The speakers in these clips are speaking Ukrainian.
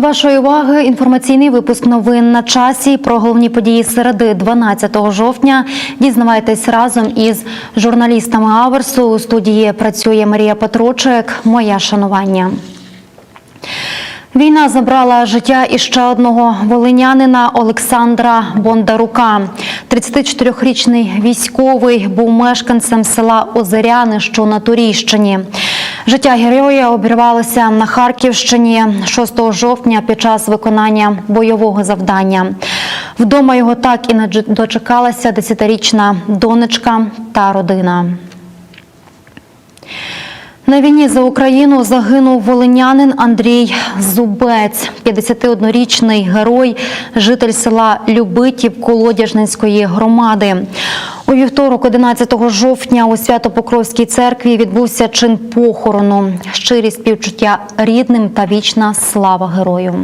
До вашої уваги інформаційний випуск новин на часі про головні події середи 12 жовтня. Дізнавайтесь разом із журналістами Аверсу. У студії працює Марія Петрочик. Моє шанування. Війна забрала життя іще одного волинянина Олександра Бондарука. 34-річний військовий був мешканцем села Озеряни, що на Турійщині. Життя героя обірвалося на Харківщині 6 жовтня під час виконання бойового завдання. Вдома його так і не дочекалася 10-річна донечка та родина. На війні за Україну загинув волинянин Андрій Зубець, 51-річний герой, житель села Любитів Колодяжненської громади. У вівторок, 11 жовтня, у Свято-Покровській церкві відбувся чин похорону. Щирі співчуття рідним та вічна слава герою.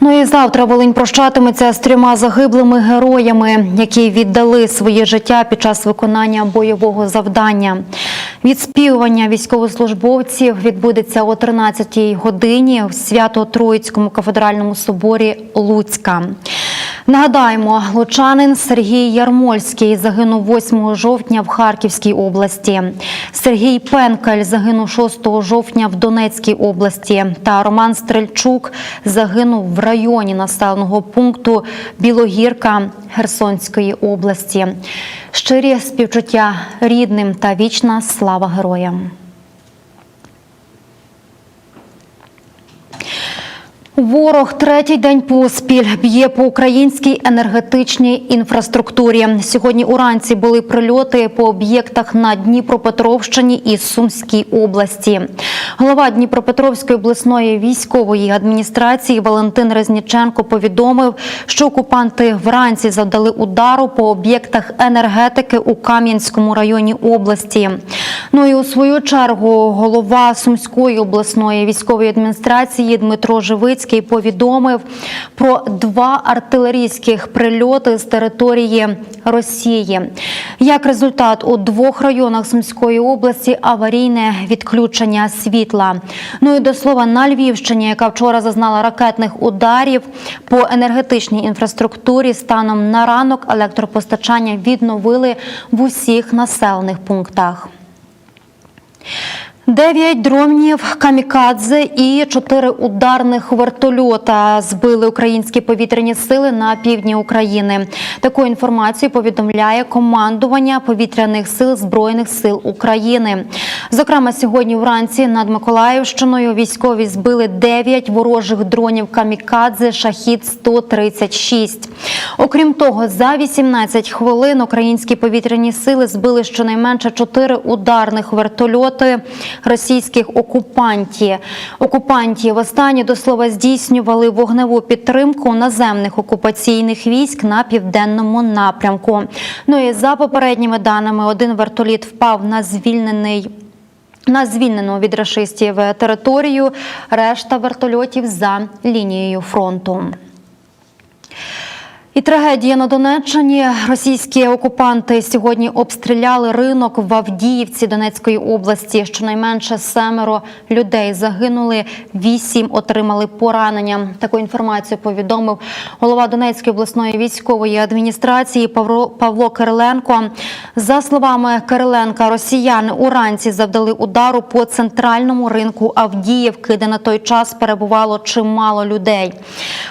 Ну і завтра Волинь прощатиметься з трьома загиблими героями, які віддали своє життя під час виконання бойового завдання. Відспівування військовослужбовців відбудеться о 13-й годині в Свято-Троїцькому кафедральному соборі Луцька. Нагадаємо, лучанин Сергій Ярмольський загинув 8 жовтня в Харківській області. Сергій Пенкаль загинув 6 жовтня в Донецькій області. Та Роман Стрельчук загинув в районі населеного пункту Білогірка Херсонської області. Щирі співчуття рідним та вічна слава героям. Ворог третій день поспіль б'є по українській енергетичній інфраструктурі. Сьогодні уранці були прильоти по об'єктах на Дніпропетровщині і Сумській області. Голова Дніпропетровської обласної військової адміністрації Валентин Резніченко повідомив, що окупанти вранці завдали удару по об'єктах енергетики у Кам'янському районі області. Ну і у свою чергу голова Сумської обласної військової адміністрації Дмитро Живицький повідомив про два артилерійських прильоти з території Росії. Як результат, у двох районах Сумської області аварійне відключення світла. Ну і до слова на Львівщині, яка вчора зазнала ракетних ударів по енергетичній інфраструктурі, станом на ранок електропостачання відновили в усіх населених пунктах. Дев'ять дронів камікадзе і чотири ударних вертольота збили українські повітряні сили на півдні України. Таку інформацію повідомляє командування повітряних сил збройних сил України. Зокрема, сьогодні вранці над Миколаївщиною військові збили дев'ять ворожих дронів камікадзе шахід 136 Окрім того, за 18 хвилин українські повітряні сили збили щонайменше чотири ударних вертольоти російських окупантів. Окупантів останні до слова здійснювали вогневу підтримку наземних окупаційних військ на південному напрямку. Ну і за попередніми даними, один вертоліт впав на звільнений. На звільнену від рашистів територію решта вертольотів за лінією фронту. І трагедія на Донеччині. Російські окупанти сьогодні обстріляли ринок в Авдіївці Донецької області. Щонайменше семеро людей загинули, вісім отримали поранення. Таку інформацію повідомив голова Донецької обласної військової адміністрації Павло, Кириленко. За словами Кириленка, росіяни уранці завдали удару по центральному ринку Авдіївки, де на той час перебувало чимало людей.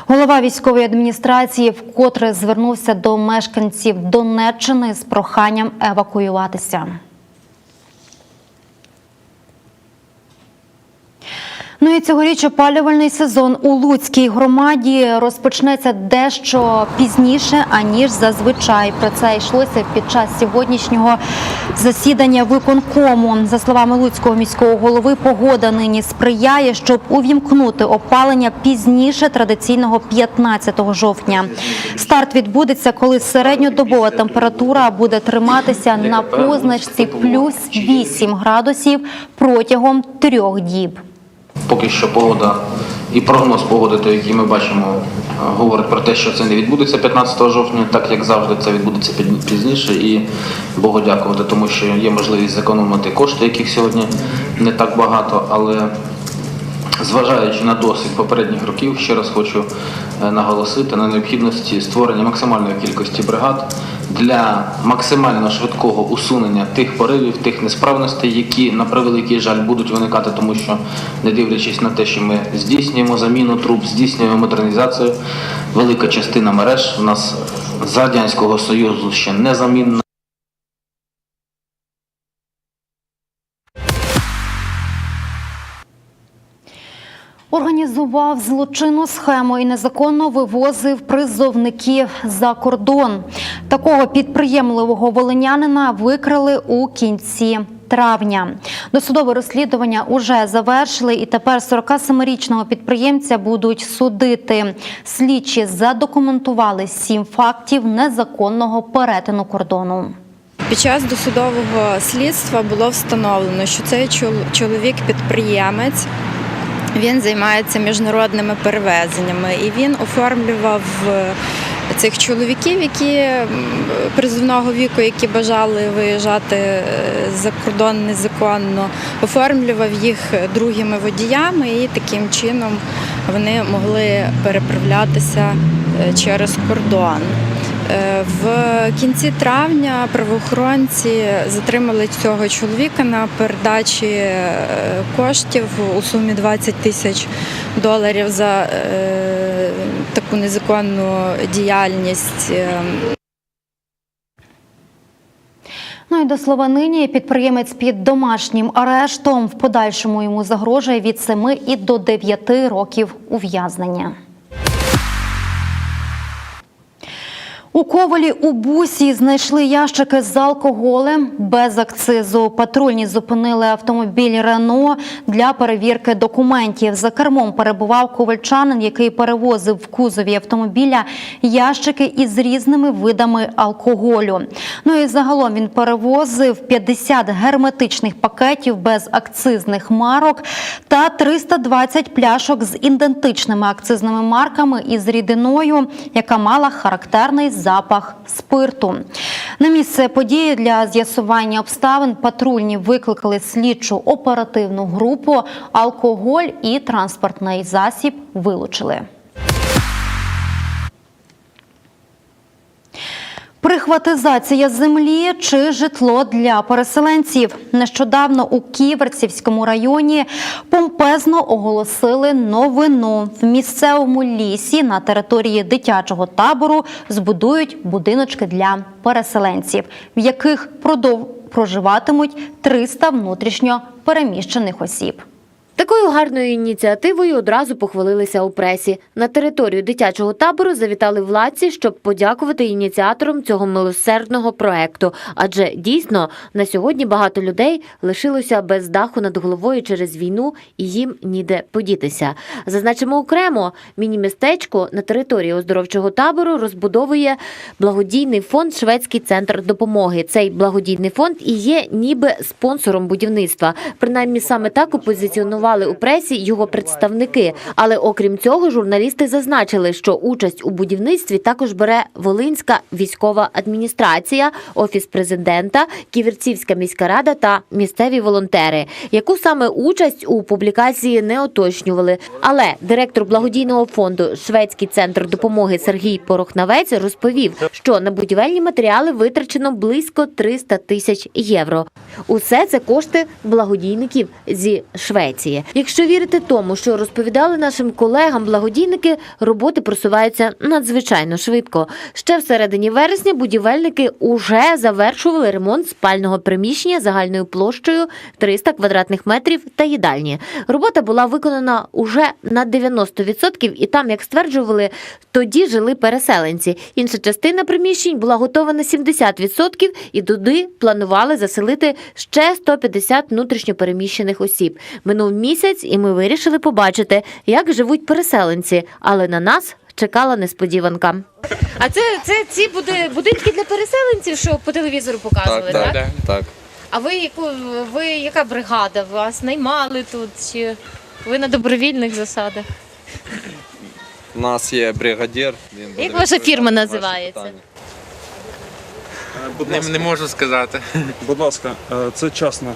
Голова військової адміністрації вкотре вкотре звернувся до мешканців Донеччини з проханням евакуюватися. Ну і цьогоріч опалювальний сезон у Луцькій громаді розпочнеться дещо пізніше аніж зазвичай. Про це йшлося під час сьогоднішнього засідання виконкому. За словами Луцького міського голови, погода нині сприяє, щоб увімкнути опалення пізніше традиційного 15 жовтня. Старт відбудеться, коли середньодобова температура буде триматися на позначці плюс 8 градусів протягом трьох діб. Поки що погода і прогноз погоди, той, який ми бачимо, е, говорить про те, що це не відбудеться 15 жовтня, так як завжди це відбудеться пізніше. І Богу дякувати, тому що є можливість зекономити кошти, яких сьогодні не так багато, але Зважаючи на досвід попередніх років, ще раз хочу е, наголосити на необхідності створення максимальної кількості бригад для максимально швидкого усунення тих поривів, тих несправностей, які на превеликий жаль будуть виникати, тому що не дивлячись на те, що ми здійснюємо заміну труб, здійснюємо модернізацію, велика частина мереж у нас з радянського союзу ще незамінна. Організував злочинну схему і незаконно вивозив призовників за кордон. Такого підприємливого волинянина викрили у кінці травня. Досудове розслідування уже завершили, і тепер 47-річного підприємця будуть судити. Слідчі задокументували сім фактів незаконного перетину кордону. Під час досудового слідства було встановлено, що цей чол- чоловік-підприємець він займається міжнародними перевезеннями і він оформлював е, цих чоловіків, які призовного віку, які бажали виїжджати е, за кордон незаконно, оформлював їх другими водіями, і таким чином вони могли переправлятися е, через кордон. Е, В кінці травня правоохоронці затримали цього чоловіка на передачі е, коштів у сумі 20 тисяч доларів за е, таку незаконну діяльність. Ну і до слова нині підприємець під домашнім арештом в подальшому йому загрожує від 7 і до 9 років ув'язнення. У Ковалі у бусі знайшли ящики з алкоголем без акцизу. Патрульні зупинили автомобіль Рено для перевірки документів. За кермом перебував ковальчанин, який перевозив в кузові автомобіля ящики із різними видами алкоголю. Ну і загалом він перевозив 50 герметичних пакетів без акцизних марок та 320 пляшок з ідентичними акцизними марками із рідиною, яка мала характерний запах спирту. На місце події для з'ясування обставин патрульні викликали слідчу оперативну групу. Алкоголь і транспортний засіб вилучили. Прихватизація землі чи житло для переселенців. Нещодавно у Ківерцівському районі помпезно оголосили новину. В місцевому лісі на території дитячого табору збудують будиночки для переселенців, в яких продов... проживатимуть 300 внутрішньо переміщених осіб. Такою гарною ініціативою одразу похвалилися у пресі. На територію дитячого табору завітали владці, щоб подякувати ініціаторам цього милосердного проекту. Адже дійсно на сьогодні багато людей лишилося без даху над головою через війну і їм ніде подітися. Зазначимо окремо, міні-містечко на території оздоровчого табору розбудовує благодійний фонд Шведський центр допомоги. Цей благодійний фонд і є ніби спонсором будівництва. Принаймні саме так опозиціонували у пресі його представники. Але окрім цього, журналісти зазначили, що участь у будівництві також бере Волинська військова адміністрація, офіс президента, Ківерцівська міська рада та місцеві волонтери. Яку саме участь у публікації не уточнювали. Але директор благодійного фонду Шведський центр допомоги Сергій Порохнавець розповів, що на будівельні матеріали витрачено близько 300 тисяч євро. Усе це кошти благодійників зі Швеції. Якщо вірити тому, що розповідали нашим колегам благодійники, роботи просуваються надзвичайно швидко. Ще в середині вересня будівельники уже завершували ремонт спального приміщення загальною площею 300 квадратних метрів та їдальні. Робота була виконана уже на 90% і там, як стверджували, тоді жили переселенці. Інша частина приміщень була готова на 70% і туди планували заселити ще 150 внутрішньопереміщених осіб. Минув місяць, і ми вирішили побачити, як живуть переселенці, але на нас чекала несподіванка. А це, це ці буде, будинки для переселенців, що по телевізору показували, так? Так, так, так. А ви яку ви яка бригада? Вас наймали тут? Чи ви на добровільних засадах? У нас є бригадір. Він буде Як ваша фірма на ваші називається? питання. Будь Не, ласка, не можу сказати. будь ласка, е, це частна.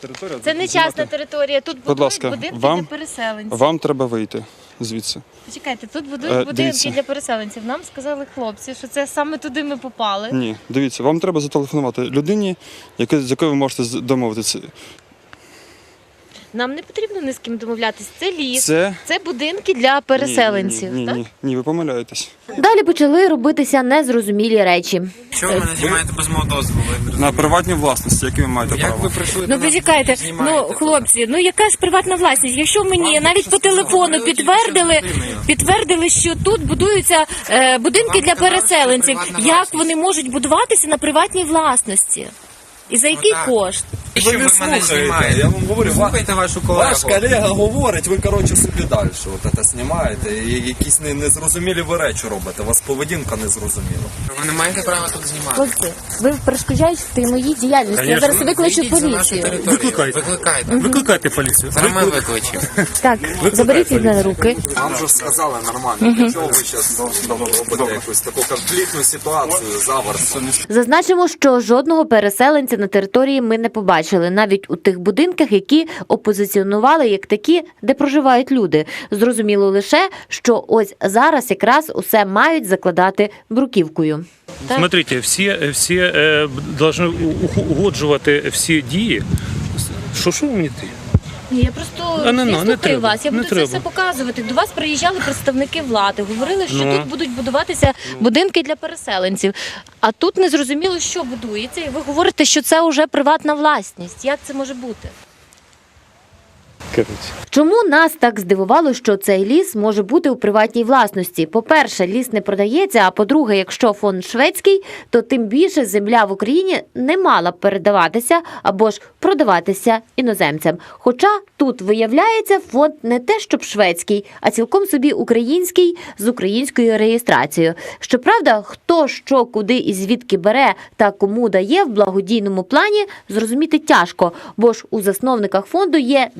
Територія. Це не частна територія. Тут будують ласка, будинки вам- для переселенців. Вам треба вийти звідси. Почекайте, тут будують Е, будинки дивіться. для переселенців. Нам сказали хлопці, що це саме туди ми попали. Ні, дивіться, вам треба зателефонувати людині, яке- з якою ви можете з- домовитися. Нам не потрібно ні з ким домовлятись. Це ліс, Це це будинки для переселенців. Ні, ні, так? ні, ні, ви помиляєтесь. Далі почали робитися незрозумілі речі. Чого ви мене знімаєте без мого дозволу? На приватній власності, які ви маєте Як право. ви прийшли Ну до нас, почекайте, ну знімаєте? хлопці, ну яка ж приватна власність? Якщо мені Вам навіть по що телефону підтвердили, що підтвердили, що тут будуються е, будинки Вам для сказали, що переселенців. приватна Як власність. вони можуть будуватися на приватній власності? І за який так. кошт? Що ви мене знімаєте? Я вам говорю, Слухайте вашу колегу. ваш колега говорить, ви коротше собі далі от це знімаєте. І якісь не- незрозумілі ви речі робите. У вас поведінка незрозуміла. Ви не маєте права тут знімати. Хлопці, ви перешкоджаєте моїй діяльності. Я зараз викличу поліцію. Викликайте. Викликайте. Викликайте поліцію. Зараз ми викличемо. Так, заберіть їх на руки. Вам же ж сказали нормально. Для чого ви зараз робите якусь таку конфліктну ситуацію, заверс? Зазначимо, що жодного переселенця на території ми не побачили, навіть у тих будинках, які опозиціонували як такі, де проживають люди. Зрозуміло лише, що ось зараз якраз усе мають закладати бруківкою. Смотрите, всі, всі е, угоджувати всі дії. Що що ти? Ні, я просто А, не, я ну, не слухаю треба, вас. Я не буду це треба. все показувати. До вас приїжджали представники влади, говорили, що Ну. тут будуть будуватися будинки для переселенців. А тут не зрозуміло, що будується, і ви говорите, що це вже приватна власність. Як це може бути? Короче. Чому нас так здивувало, що цей ліс може бути у приватній власності? По-перше, ліс не продається. А по-друге, якщо фонд шведський, то тим більше земля в Україні не мала передаватися або ж продаватися іноземцям. Хоча тут виявляється фонд не те, щоб шведський, а цілком собі український з українською реєстрацією. Щоправда, хто що куди і звідки бере та кому дає в благодійному плані, зрозуміти тяжко, бо ж у засновниках фонду є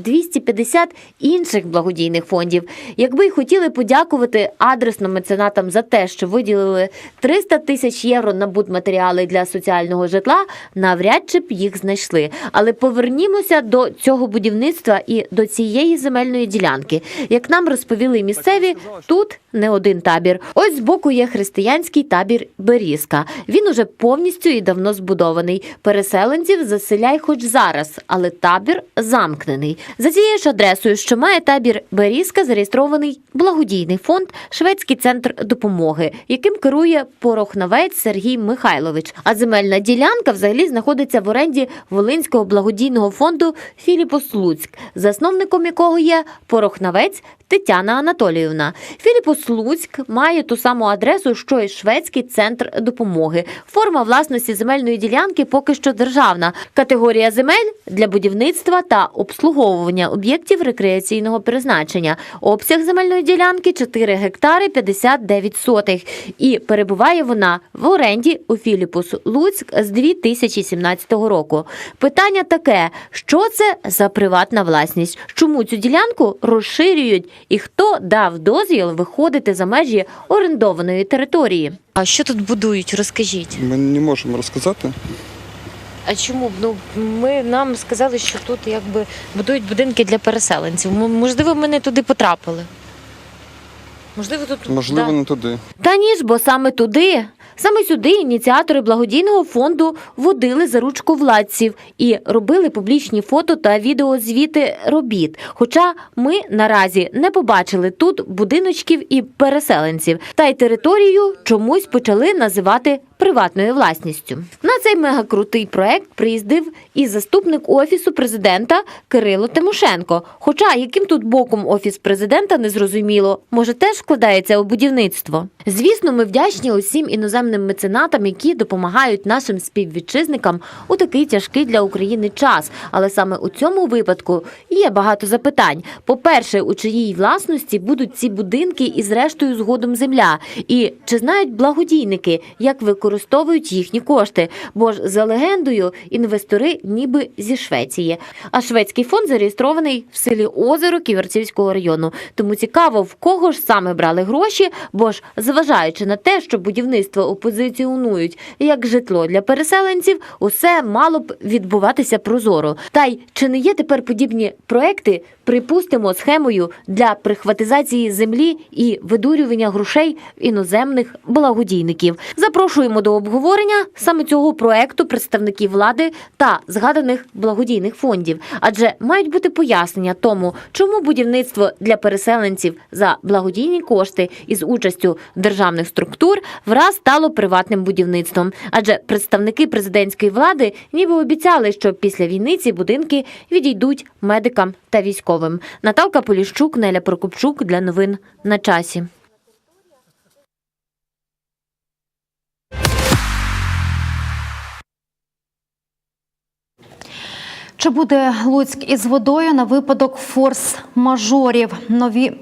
250 інших благодійних фондів. Якби й хотіли подякувати адресно меценатам за те, що виділили 300 тисяч євро на будматеріали для соціального житла, навряд чи б їх знайшли. Але повернімося до цього будівництва і до цієї земельної ділянки. Як нам розповіли місцеві, тут не один табір. Ось збоку є християнський табір Берізка. Він уже повністю і давно збудований. Переселенців заселяй хоч зараз, але табір замкнений. За цією ж адресою, що має табір Берізка, зареєстрований благодійний фонд Шведський центр допомоги, яким керує порохнавець Сергій Михайлович. А земельна ділянка взагалі знаходиться в оренді Волинського благодійного фонду Філіпос Луцьк, засновником якого є порохнавець Тетяна Анатоліївна. Філіпос Луцьк має ту саму адресу, що й шведський центр допомоги. Форма власності земельної ділянки поки що державна. Категорія земель для будівництва та обслуговування об'єктів рекреаційного призначення. Обсяг земельної ділянки 4 гектари 59 сотих. І перебуває вона в оренді у Філіпус Луцьк з 2017 року. Питання таке: що це за приватна власність? Чому цю ділянку розширюють і хто дав дозвіл виходити за межі орендованої території? А що тут будують? Розкажіть. Ми не можемо розказати. А чому? б Ну ми нам сказали, що тут якби будують будинки для переселенців. Можливо, ми не туди потрапили. Можливо, тут Можливо, да. не туди. Та ні ж, бо саме туди, саме сюди ініціатори благодійного фонду водили за ручку владців і робили публічні фото та відеозвіти робіт. Хоча ми наразі не побачили тут будиночків і переселенців, та й територію чомусь почали називати приватною власністю. На цей мегакрутий проект приїздив і заступник офісу президента Кирило Тимошенко. Хоча яким тут боком офіс президента не зрозуміло, може теж вкладається у будівництво. Звісно, ми вдячні усім іноземним меценатам, які допомагають нашим співвітчизникам у такий тяжкий для України час. Але саме у цьому випадку є багато запитань. По-перше, у чиїй власності будуть ці будинки і зрештою згодом земля? І чи знають благодійники, як використовувати використовують їхні кошти. Бо ж за легендою інвестори ніби зі Швеції. А шведський фонд зареєстрований в селі Озеро Ківерцівського району. Тому цікаво, в кого ж саме брали гроші, бо ж зважаючи на те, що будівництво опозиціонують як житло для переселенців, усе мало б відбуватися прозоро. Та й чи не є тепер подібні проекти, припустимо, схемою для прихватизації землі і видурювання грошей іноземних благодійників? Запрошуємо до обговорення саме цього проекту представників влади та згаданих благодійних фондів, адже мають бути пояснення тому, чому будівництво для переселенців за благодійні кошти із участю державних структур враз стало приватним будівництвом. Адже представники президентської влади ніби обіцяли, що після війни ці будинки відійдуть медикам та військовим. Наталка Поліщук, Неля Прокопчук для новин на часі. Чи буде Луцьк із водою на випадок форс-мажорів? Нові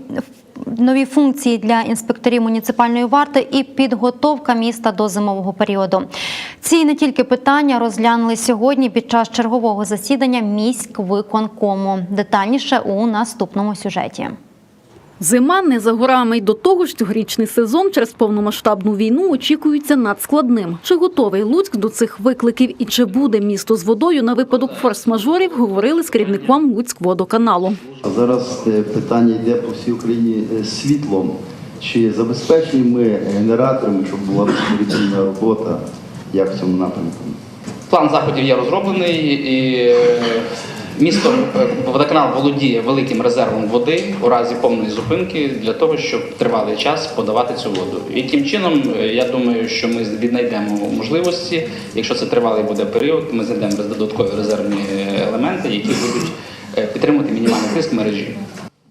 нові функції для інспекторів муніципальної варти і підготовка міста до зимового періоду. Ці не тільки питання розглянули сьогодні під час чергового засідання міськвиконкому. Детальніше у наступному сюжеті. Зима не за горами й до того ж цьогорічний сезон через повномасштабну війну очікується надскладним. Чи готовий Луцьк до цих викликів і чи буде місто з водою на випадок форс-мажорів, говорили з керівником Луцькводоканалу. Зараз е, питання йде по всій Україні е, світлом. Чи забезпечені ми генераторами, щоб була безперебійна робота, як в цьому напрямку? План заходів є розроблений і е, місто е, водоканал володіє великим резервом води у разі повної зупинки для того, щоб тривалий час подавати цю воду. Яким чином, е, я думаю, що ми віднайдемо можливості, якщо це тривалий буде період, ми знайдемо додаткові резервні е, елементи, які будуть підтримувати мінімальний тиск мережі.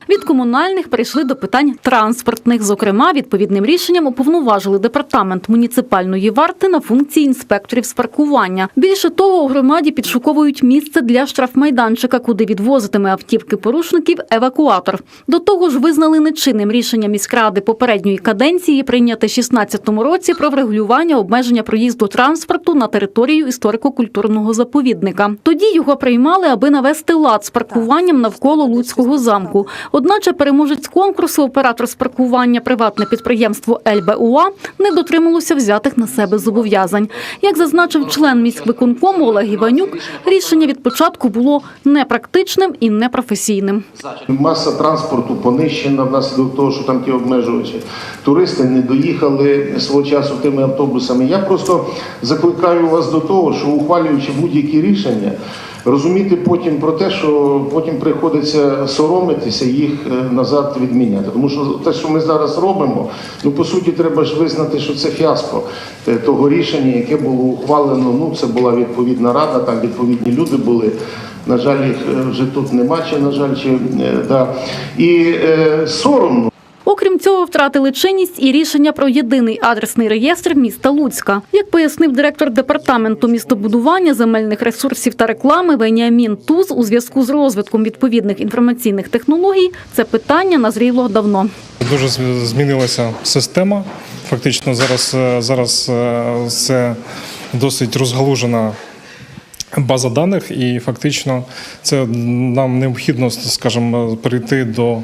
Від комунальних перейшли до питань транспортних. Зокрема, відповідним рішенням уповноважили департамент муніципальної варти на функції інспекторів з паркування. Більше того, у громаді підшуковують місце для штрафмайданчика, куди відвозитиме автівки порушників евакуатор. До того ж, визнали нечинним рішення міськради попередньої каденції, прийняте 16-му році про врегулювання обмеження проїзду транспорту на територію історико-культурного заповідника. Тоді його приймали, аби навести лад з паркуванням навколо Луцького замку. Одначе переможець конкурсу, оператор з паркування, приватне підприємство ЛБУА не дотрималося взятих на себе зобов'язань. Як зазначив член міськвиконкому Олег Іванюк, рішення від початку було непрактичним і непрофесійним. Маса транспорту понищена внаслідок того, що там ті обмежувачі. Туристи не доїхали свого часу тими автобусами. Я просто закликаю вас до того, що ухвалюючи будь-які рішення, розуміти потім про те, що потім приходиться соромитися їх е, назад відміняти. Тому що те, що ми зараз робимо, ну по суті, треба ж визнати, що це фіаско того рішення, яке було ухвалено. Ну це була відповідна рада, там відповідні люди були. На жаль, їх е, вже тут нема, чи на жаль, чи е, да. І е, соромно. Окрім цього, втратили чинність і рішення про єдиний адресний реєстр міста Луцька. Як пояснив директор департаменту містобудування, земельних ресурсів та реклами Веніамін Туз, у зв'язку з розвитком відповідних інформаційних технологій, це питання назріло давно. Дуже змінилася система. Фактично зараз, е, зараз е, це досить розгалужена база даних, і фактично це нам необхідно, скажімо, перейти до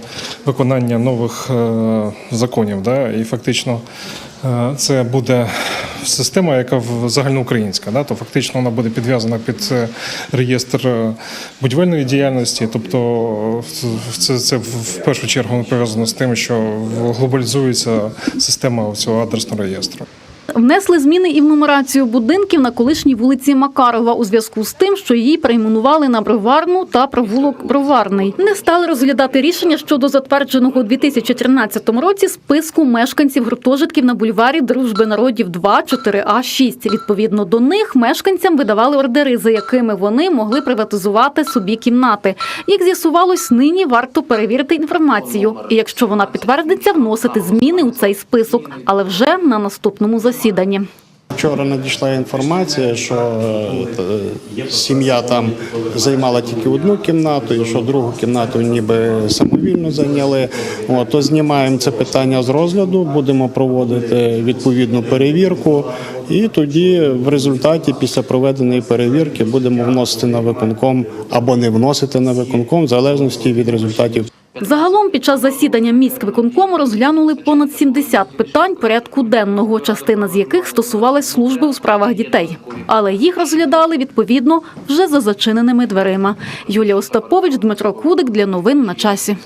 виконання нових е, законів. Да? І фактично е, це буде система, яка загальноукраїнська. Да? То фактично вона буде підв'язана під е, реєстр будівельної діяльності. Тобто це, це в першу чергу пов'язано з тим, що глобалізується система цього адресного реєстру. Внесли зміни і в нумерацію будинків на колишній вулиці Макарова у зв'язку з тим, що її перейменували на Броварну та провулок Броварний. Не стали розглядати рішення щодо затвердженого у 2013 році списку мешканців гуртожитків на бульварі Дружби народів 2, 4А, 6. Відповідно до них мешканцям видавали ордери, за якими вони могли приватизувати собі кімнати. Як з'ясувалось, нині варто перевірити інформацію, і якщо вона підтвердиться, вносити зміни у цей список, але вже на наступному засіданні. Вчора надійшла інформація, що е, сім'я там займала тільки одну кімнату, і що другу кімнату ніби самовільно зайняли. От, то знімаємо це питання з розгляду, будемо проводити відповідну перевірку. І тоді в результаті, після проведеної перевірки, будемо вносити на виконком або не вносити на виконком, в залежності від результатів. Загалом під час засідання міськвиконкому розглянули понад 70 питань порядку денного, частина з яких стосувалась служби у справах дітей. Але їх розглядали відповідно вже за зачиненими дверима. Юлія Остапович, Дмитро Кудик для новин на часі.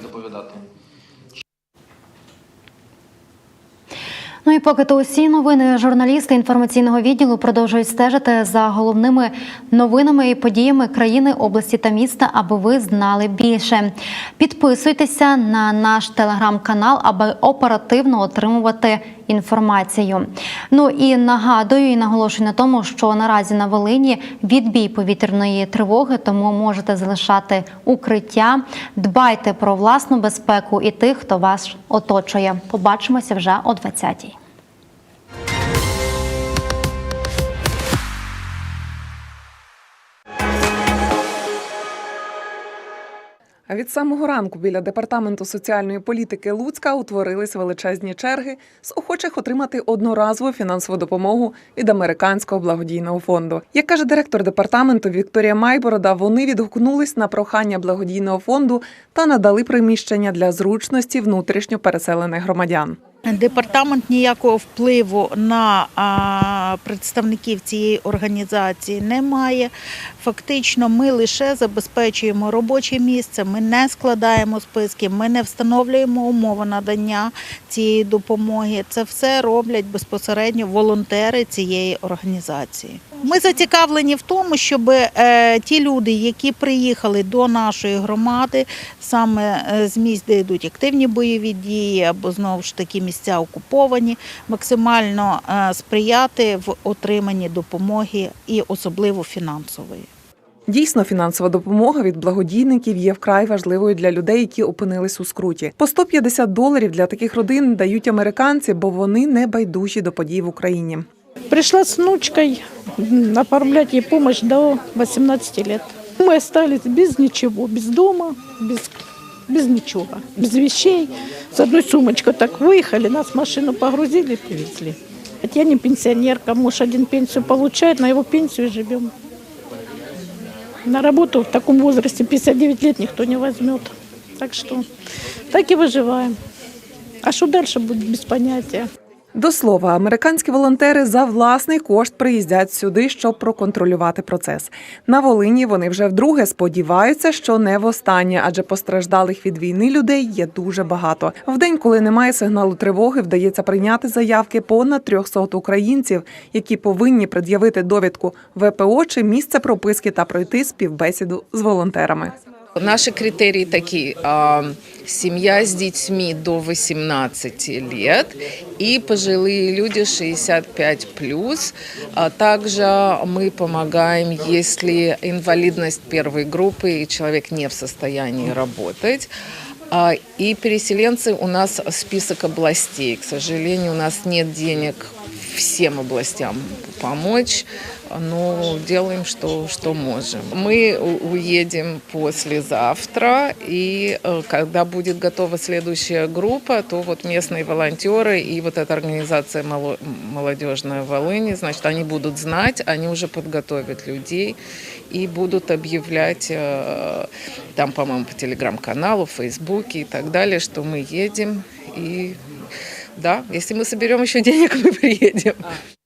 Ну і поки то усі новини журналісти інформаційного відділу продовжують стежити за головними новинами і подіями країни, області та міста, аби ви знали більше. Підписуйтеся на наш телеграм-канал, аби оперативно отримувати інформацію. Ну і нагадую і наголошую на тому, що наразі на Волині відбій повітряної тривоги, тому можете залишати укриття. Дбайте про власну безпеку і тих, хто вас оточує. Побачимося вже о 20-й. А від самого ранку біля департаменту соціальної політики Луцька утворились величезні черги з охочих отримати одноразову фінансову допомогу від американського благодійного фонду. Як каже директор департаменту Вікторія Майборода, вони відгукнулись на прохання благодійного фонду та надали приміщення для зручності внутрішньо переселених громадян. Департамент ніякого впливу на представників цієї організації не має. Фактично, ми лише забезпечуємо робоче місце, ми не складаємо списки, ми не встановлюємо умови надання цієї допомоги. Це все роблять безпосередньо волонтери цієї організації. Ми зацікавлені в тому, щоб е, ті люди, які приїхали до нашої громади, саме е, з місць, де йдуть активні бойові дії, або знову ж таки місця окуповані, максимально е, сприяти в отриманні допомоги і особливо фінансової. Дійсно, фінансова допомога від благодійників є вкрай важливою для людей, які опинились у скруті. По 150 доларів для таких родин дають американці, бо вони не байдужі до подій в Україні. Пришла с внучкой м, оформлять ей помощь до 18 лет. Мы остались без ничего, без дома, без, без ничего, без вещей. С одной сумочкой так выехали, нас в машину погрузили и привезли. Хотя я не пенсионерка, муж один пенсию получает, на его пенсию живем. На работу в таком возрасте 59 лет никто не возьмет. Так что так и выживаем. А что дальше будет, без понятия. До слова, американські волонтери за власний кошт приїздять сюди, щоб проконтролювати процес. На Волині вони вже вдруге сподіваються, що не востаннє, адже постраждалих від війни людей є дуже багато. В день, коли немає сигналу тривоги, вдається прийняти заявки понад 300 українців, які повинні пред'явити довідку ВПО чи місце прописки та пройти співбесіду з волонтерами. Наши критерии такие. а, Семья с детьми до 18 лет и пожилые люди 65 плюс. А также мы помогаем, если инвалидность первой группы и человек не в состоянии работать. А, И переселенцы у нас список областей. К сожалению, у нас нет денег всем областям помочь, но делаем, что, что можем. Мы уедем послезавтра, и э, когда будет готова следующая группа, то вот местные волонтеры и вот эта организация «Моло- «Молодежная Волыни», значит, они будут знать, они уже подготовят людей и будут объявлять э, там, по-моему, по телеграм-каналу, Фейсбуке и так далее, что мы едем. И да, если мы соберем еще денег, мы приедем. –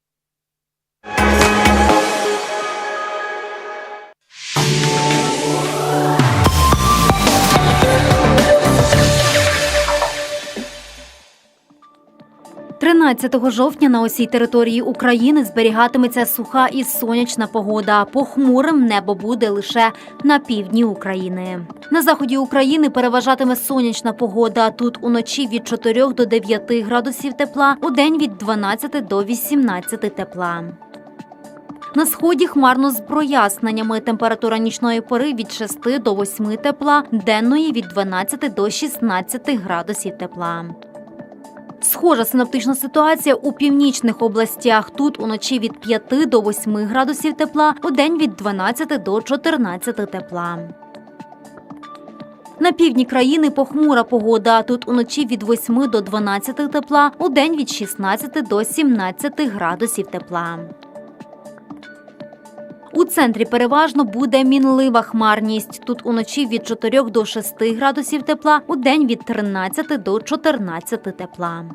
13 жовтня на усій території України зберігатиметься суха і сонячна погода. Похмурим небо буде лише на півдні України. На заході України переважатиме сонячна погода. Тут уночі від 4 до 9 градусів тепла, у день від 12 до 18 тепла. На сході хмарно з проясненнями. Температура нічної пори від 6 до 8 тепла, денної від 12 до 16 градусів тепла. Схожа синоптична ситуація у північних областях. Тут уночі від 5 до 8 градусів тепла, у день від 12 до 14 тепла. На півдні країни похмура погода. Тут уночі від 8 до 12 тепла, у день від 16 до 17 градусів тепла. У центрі переважно буде мінлива хмарність. Тут уночі від 4 до 6 градусів тепла, у день від 13 до 14 тепла.